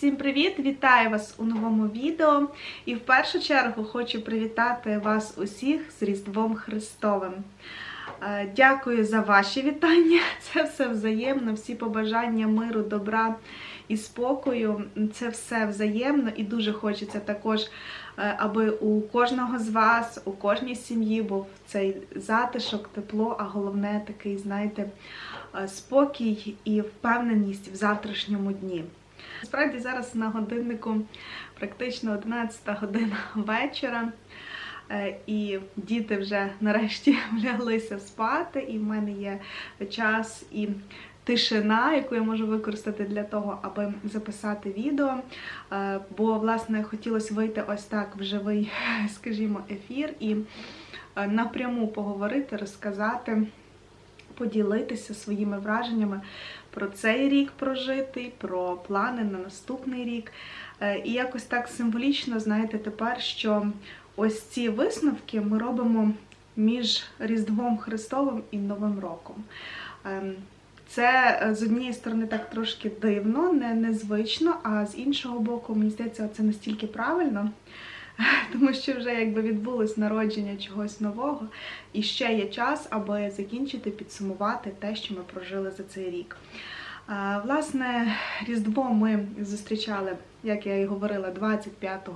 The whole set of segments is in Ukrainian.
Всім привіт! Вітаю вас у новому відео. І в першу чергу хочу привітати вас усіх з Різдвом Христовим. Е, Дякую за ваші вітання. Це все взаємно, всі побажання миру, добра і спокою. Це все взаємно і дуже хочеться також, е, аби у кожного з вас, у кожній сім'ї був цей затишок, тепло, а головне такий, знаєте, е, спокій і впевненість в завтрашньому дні. Насправді зараз на годиннику практично 11 година вечора. Е, І діти вже нарешті вляглися спати, і в мене є час і тишина, яку я можу використати для того, аби записати відео. Е, Бо, власне, хотілося вийти ось так в живий, скажімо, ефір і е, напряму поговорити, розказати, поділитися своїми враженнями про цей рік прожитий, про плани на наступний рік. Е, І якось так символічно, знаєте, тепер, що ось ці висновки ми робимо між Різдвом Христовим і Новим роком. Ем, Це е, з однієї сторони так трошки дивно, не незвично, а з іншого боку, мені здається, це настільки правильно, тому що вже якби відбулось народження чогось нового, і ще є час, аби закінчити, підсумувати те, що ми прожили за цей рік. Власне, Різдво ми зустрічали, як я і говорила, 25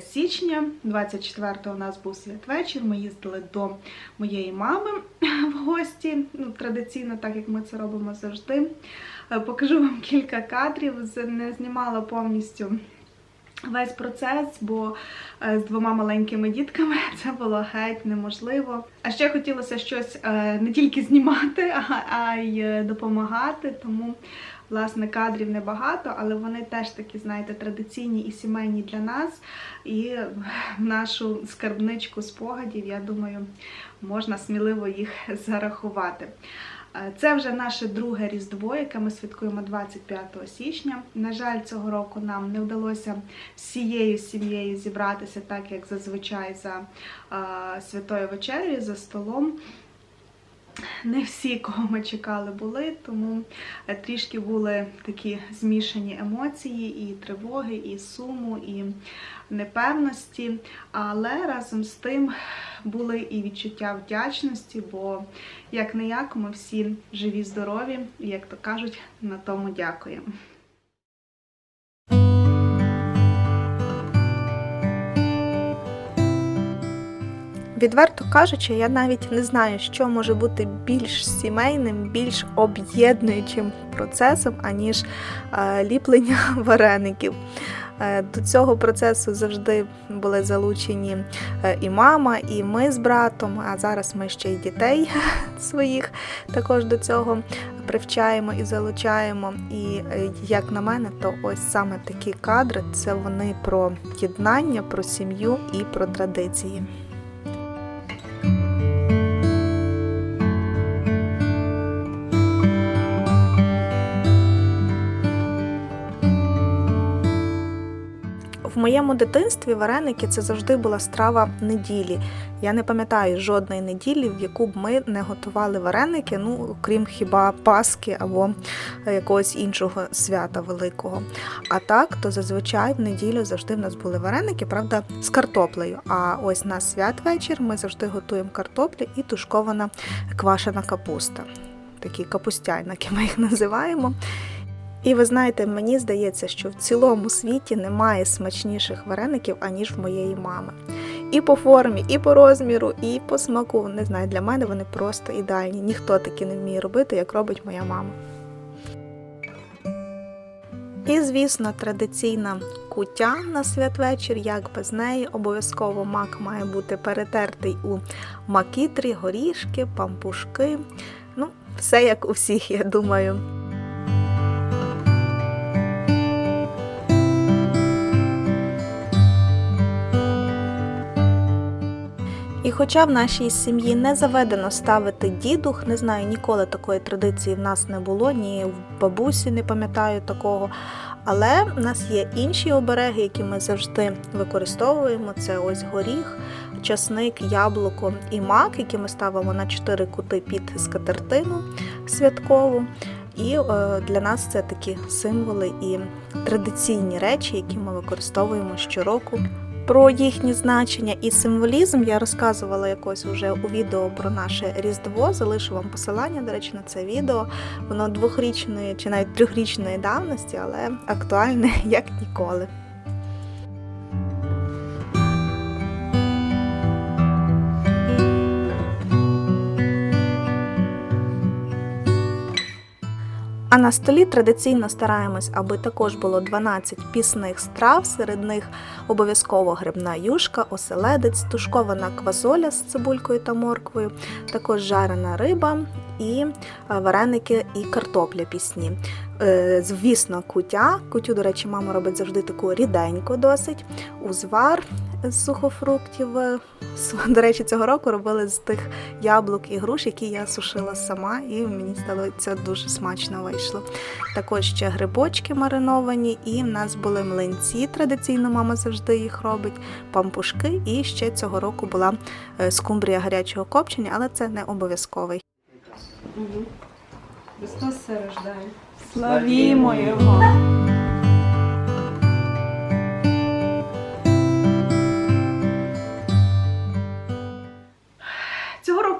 січня. 24-го у нас був святвечір. Ми їздили до моєї мами в гості. Ну, традиційно, так як ми це робимо завжди. Е, Покажу вам кілька кадрів. Не знімала повністю весь процес, бо е, з двома маленькими дітками це було геть неможливо. А ще хотілося щось е, не тільки знімати, а, й е, допомагати. Тому, власне, кадрів небагато, але вони теж такі, знаєте, традиційні і сімейні для нас. І в нашу скарбничку спогадів, я думаю, можна сміливо їх зарахувати. Е, Це вже наше друге Різдво, яке ми святкуємо 25 січня. На жаль, цього року нам не вдалося всією сім'єю зібратися, так як зазвичай за е, святою вечерею, за столом. Не всі, кого ми чекали, були, тому е, трішки були такі змішані емоції, і тривоги, і суму, і непевності. Але разом з тим були і відчуття вдячності, бо як не як ми всі живі, здорові, і як то кажуть, на тому дякуємо. Відверто кажучи, я навіть не знаю, що може бути більш сімейним, більш об'єднуючим процесом, аніж е, ліплення вареників. Е, До цього процесу завжди були залучені е, і мама, і ми з братом. А зараз ми ще й дітей своїх також до цього привчаємо і залучаємо. І як на мене, то ось саме такі кадри це вони про єднання, про сім'ю і про традиції. В моєму дитинстві вареники це завжди була страва неділі. Я не пам'ятаю жодної неділі, в яку б ми не готували вареники, ну окрім хіба Пасхи або е, якогось іншого свята великого. А так, то зазвичай в неділю завжди в нас були вареники, правда, з картоплею. А ось на святвечір ми завжди готуємо картоплю і тушкована квашена капуста. Такі капустяйники ми їх називаємо. І ви знаєте, мені здається, що в цілому світі немає смачніших вареників, аніж в моєї мами. І по формі, і по розміру, і по смаку. Не знаю, для мене вони просто ідеальні. Ніхто такі не вміє робити, як робить моя мама. І, звісно, традиційна куття на святвечір, як без неї, обов'язково мак має бути перетертий у макітрі, горішки, пампушки. Ну, все як у всіх, я думаю. Хоча в нашій сім'ї не заведено ставити дідух, не знаю, ніколи такої традиції в нас не було, ні в бабусі не пам'ятаю такого. Але в нас є інші обереги, які ми завжди використовуємо. Це ось горіх, часник, яблуко і мак, які ми ставимо на чотири кути під скатертину святкову. І е, для нас це такі символи і традиційні речі, які ми використовуємо щороку. Про їхні значення і символізм я розказувала якось уже у відео про наше Різдво. Залишу вам посилання, до речі, на це відео. Воно двохрічної чи навіть трьохрічної давності, але актуальне як ніколи. А на столі традиційно стараємось, аби також було 12 пісних страв. Серед них обов'язково грибна юшка, оселедець, тушкована квасоля з цибулькою та морквою, також жарена риба і е, вареники і картопля пісні. Е, Звісно, кутя. Кутю, до речі, мама робить завжди таку ріденьку досить. Узвар з сухофруктів. Е, До речі, цього року робили з тих яблук і груш, які я сушила сама, і мені стало це дуже смачно вийшло. Також ще грибочки мариновані, і в нас були млинці. Традиційно мама завжди їх робить, пампушки. І ще цього року була е, скумбрія гарячого копчення, але це не обов'язковий. Христос все рождає. Славімо Його!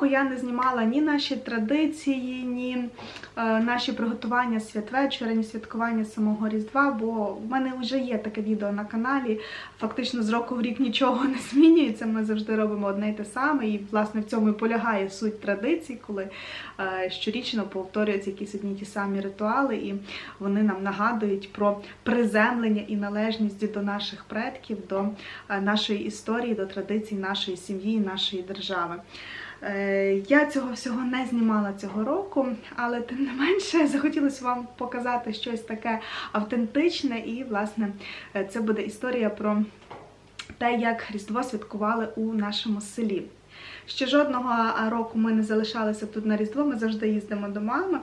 Року я не знімала ні наші традиції, ні е, наші приготування святвечора, ні святкування самого Різдва, бо в мене вже є таке відео на каналі. Фактично з року в рік нічого не змінюється. Ми завжди робимо одне й те саме. І власне в цьому і полягає суть традицій, коли е, щорічно повторюються якісь одні ті самі ритуали, і вони нам нагадують про приземлення і належність до наших предків, до е, нашої історії, до традицій нашої сім'ї, нашої держави. Е, Я цього всього не знімала цього року, але тим не менше захотілося вам показати щось таке автентичне, і, власне, е, це буде історія про те, як Різдво святкували у нашому селі. Ще жодного року ми не залишалися тут на Різдво, ми завжди їздимо до мами.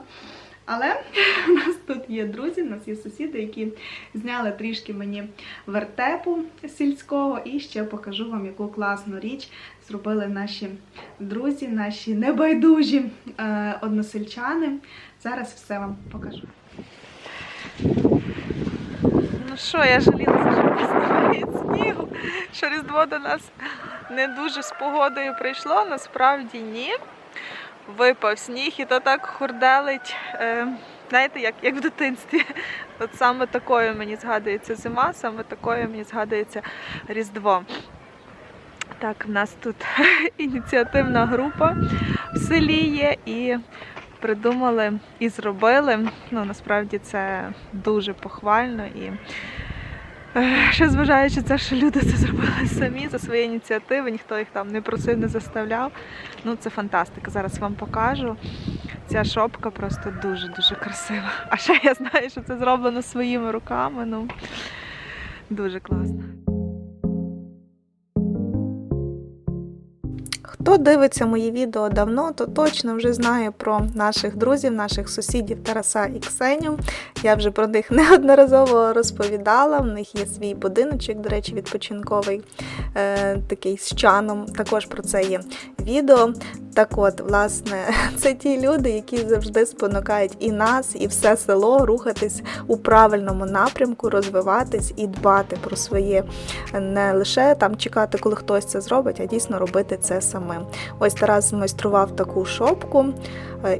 Але у нас тут є друзі, у нас є сусіди, які зняли трішки мені вертепу сільського, і ще покажу вам, яку класну річ зробили наші друзі, наші небайдужі е, односельчани. Зараз все вам покажу. Ну що, я жалілася, що нас немає снігу, що Різдво до нас не дуже з погодою прийшло, насправді ні. Випав сніг і то так хурделить. Е, знаєте, як, як в дитинстві. От саме такою мені згадується зима, саме такою мені згадується Різдво. Так, в нас тут ініціативна група в селі є і придумали і зробили. Ну, насправді це дуже похвально і ще зважаючи це, що люди це зробили самі за свої ініціативи, ніхто їх там не просив, не заставляв. Ну, це фантастика. Зараз вам покажу. Ця шопка просто дуже-дуже красива. А ще я знаю, що це зроблено своїми руками. Ну, дуже класно. Хто дивиться мої відео давно, то точно вже знає про наших друзів, наших сусідів Тараса і Ксеню. Я вже про них неодноразово розповідала. В них є свій будиночок, до речі, відпочинковий, е, такий з чаном. Також про це є відео. Так от, власне, це ті люди, які завжди спонукають і нас, і все село рухатись у правильному напрямку, розвиватись і дбати про своє не лише там чекати, коли хтось це зробить, а дійсно робити це самим. Ось Тарас змайстрував таку шопку,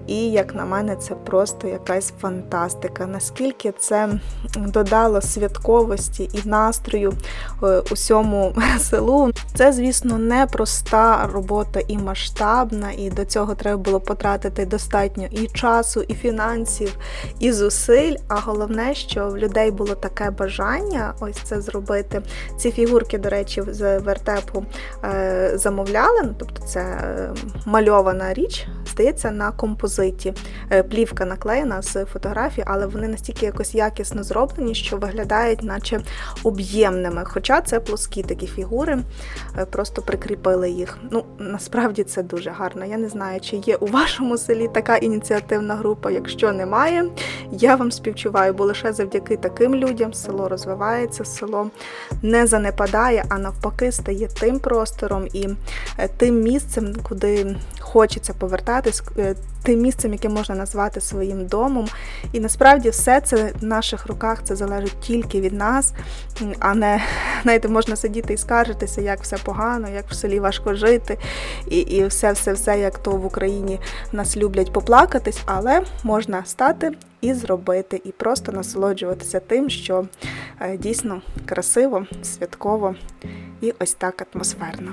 і як на мене, це просто якась фантастика. Наскільки це додало святковості і настрою е, усьому селу. Це, звісно, не проста робота і масштабна, і до цього треба було потратити достатньо і часу, і фінансів, і зусиль. А головне, що в людей було таке бажання ось це зробити. Ці фігурки, до речі, з вертепу е, замовляли. Ну, тобто це е, мальована річ, здається, на композиті. Е, Плівка наклеєна з фотографій, але вони настільки якось якісно зроблені, що виглядають, наче об'ємними. Хоча це плоскі такі фігури, е, просто прикріпили їх. Ну, насправді це дуже гарно. Я не знаю, чи є у вашому селі така ініціативна група. Якщо немає, я вам співчуваю, бо лише завдяки таким людям село розвивається, село не занепадає, а навпаки стає тим простором і е, тим місцем, куди хочеться повертатись е, тим місцем, яке можна назвати своїм домом. І насправді все це в наших руках це залежить тільки від нас, а не знаєте, можна сидіти і скаржитися, як все погано, як в селі важко жити, і, і все, все, все, як то в Україні нас люблять поплакатись, але можна стати і зробити, і просто насолоджуватися тим, що е, дійсно красиво, святково і ось так атмосферно.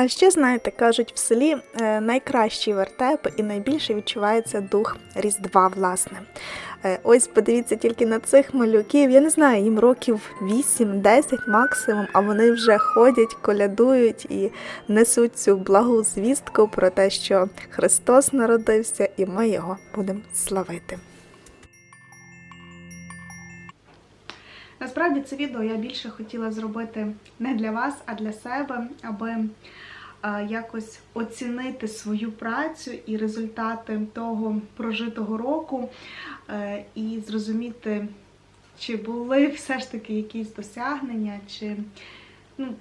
А ще знаєте, кажуть, в селі е, найкращий вертеп і найбільше відчувається дух Різдва, власне. Е, Ось подивіться тільки на цих малюків. Я не знаю, їм років 8-10 максимум, а вони вже ходять, колядують і несуть цю благу звістку про те, що Христос народився, і ми його будемо славити. Насправді це відео я більше хотіла зробити не для вас, а для себе, аби якось оцінити свою працю і результати того прожитого року, е, і зрозуміти, чи були все ж таки якісь досягнення, чи ну,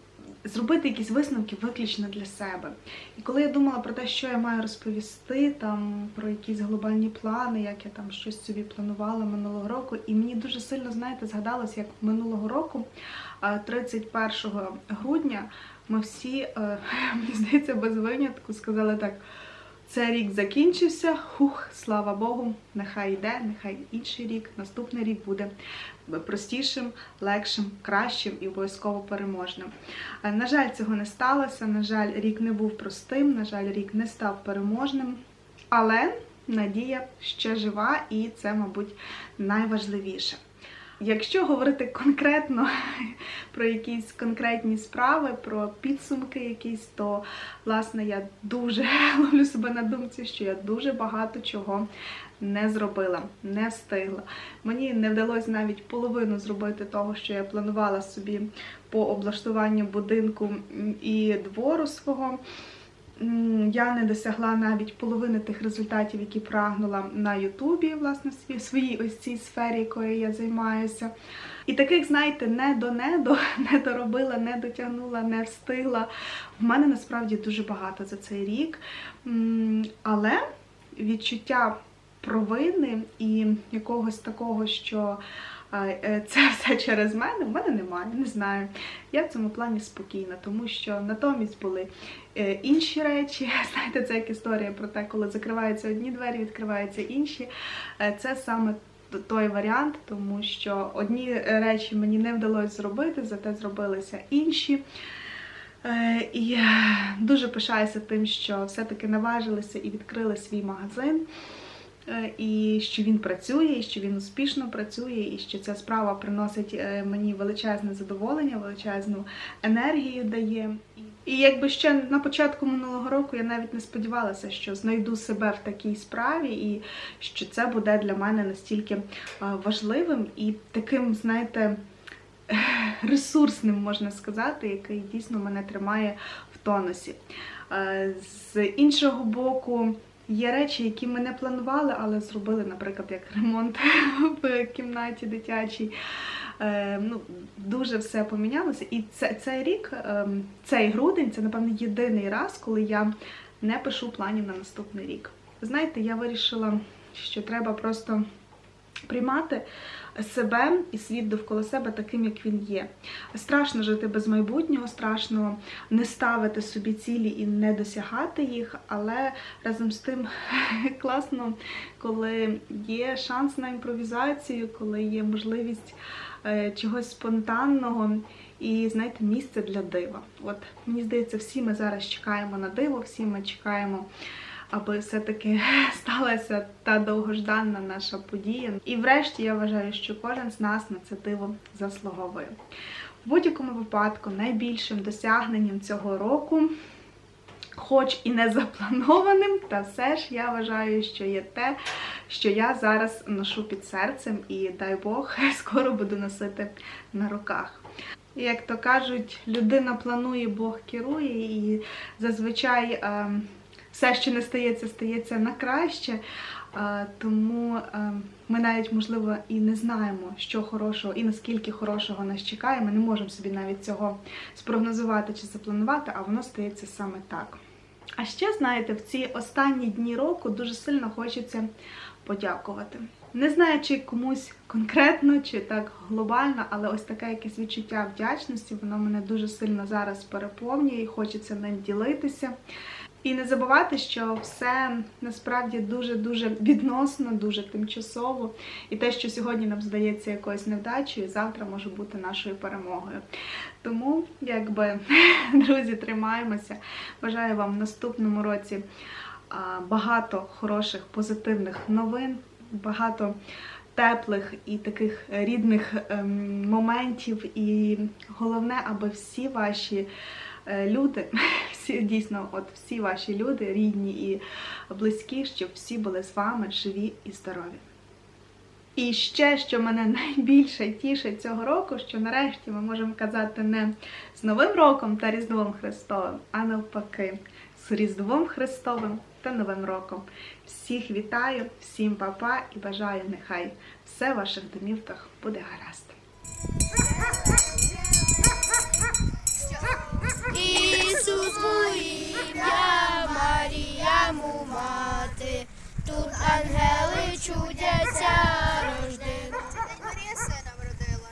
зробити якісь висновки виключно для себе. І коли я думала про те, що я маю розповісти, там про якісь глобальні плани, як я там щось собі планувала минулого року, і мені дуже сильно, знаєте, згадалось, як минулого року, е, 31 грудня, ми всі, е, мені здається, без винятку сказали так. Це рік закінчився, хух, слава Богу, нехай йде, нехай інший рік, наступний рік буде простішим, легшим, кращим і обов'язково переможним. Е, На жаль, цього не сталося. На жаль, рік не був простим, на жаль, рік не став переможним. Але надія ще жива, і це, мабуть, найважливіше. Якщо говорити конкретно про якісь конкретні справи, про підсумки якісь, то власне я дуже ловлю себе на думці, що я дуже багато чого не зробила, не встигла. Мені не вдалося навіть половину зробити того, що я планувала собі по облаштуванню будинку і двору свого. Я не досягла навіть половини тих результатів, які прагнула на Ютубі, власне, в своїй ось цій сфері, якою я займаюся. І таких, знаєте, не до недо, не доробила, не дотягнула, не встигла. В мене насправді дуже багато за цей рік. Але відчуття провини і якогось такого, що це все через мене, в мене немає, не знаю. Я в цьому плані спокійна, тому що натомість були е, інші речі. Знаєте, це як історія про те, коли закриваються одні двері, відкриваються інші. Е, Це саме той варіант, тому що одні е, речі мені не вдалося зробити, зате зробилися інші. Е, І е, дуже пишаюся тим, що все-таки наважилися і відкрили свій магазин, е, і що він працює, і що він успішно працює, і що ця справа приносить е, мені величезне задоволення, величезну енергію дає. І якби ще на початку минулого року я навіть не сподівалася, що знайду себе в такій справі, і що це буде для мене настільки е, важливим і таким, знаєте, ресурсним, можна сказати, який дійсно мене тримає в тонусі. Е, З іншого боку, є речі, які ми не планували, але зробили, наприклад, як ремонт в кімнаті дитячій. Е, Ну, дуже все помінялося. І це, цей рік, е, цей грудень, це, напевно, єдиний раз, коли я не пишу планів на наступний рік. Знаєте, я вирішила, що треба просто приймати себе і світ довкола себе таким, як він є. Страшно жити без майбутнього, страшно не ставити собі цілі і не досягати їх, але разом з тим класно, коли є шанс на імпровізацію, коли є можливість е, чогось спонтанного. і, знаєте, місце для дива. От мені здається, всі ми зараз чекаємо на диво, всі ми чекаємо. Аби все-таки сталася та довгожданна наша подія. І врешті я вважаю, що кожен з нас на це диво заслуговує. В будь-якому випадку найбільшим досягненням цього року, хоч і не запланованим, та все ж я вважаю, що є те, що я зараз ношу під серцем, і дай Бог, скоро буду носити на руках. Як то кажуть, людина планує, Бог керує, і зазвичай ем, все, що не стається, стається на краще. Тому е, ми навіть, можливо, і не знаємо, що хорошого і наскільки хорошого нас чекає. Ми не можемо собі навіть цього спрогнозувати чи запланувати, а воно стається саме так. А ще, знаєте, в ці останні дні року дуже сильно хочеться подякувати. Не знаю, чи комусь конкретно, чи так глобально, але ось таке якесь відчуття вдячності, воно мене дуже сильно зараз переповнює і хочеться ним ділитися. І не забувати, що все насправді дуже-дуже відносно, дуже тимчасово. І те, що сьогодні нам здається якоюсь невдачею, завтра може бути нашою перемогою. Тому, якби, друзі, тримаємося. Бажаю вам в наступному році багато хороших позитивних новин, багато теплих і таких рідних ем, моментів. І головне, аби всі ваші люди, всі дійсно, от всі ваші люди, рідні і близькі, щоб всі були з вами живі і здорові. І ще, що мене найбільше тішить цього року, що нарешті ми можемо казати не з Новим роком та Різдвом Христовим, а навпаки, з Різдвом Христовим та Новим роком. Всіх вітаю, всім папа і бажаю, нехай все в ваших домівках буде гаразд. Ісус ім'я, Марія му мати, тут ангели чудяться рождена. Марія сина вродила.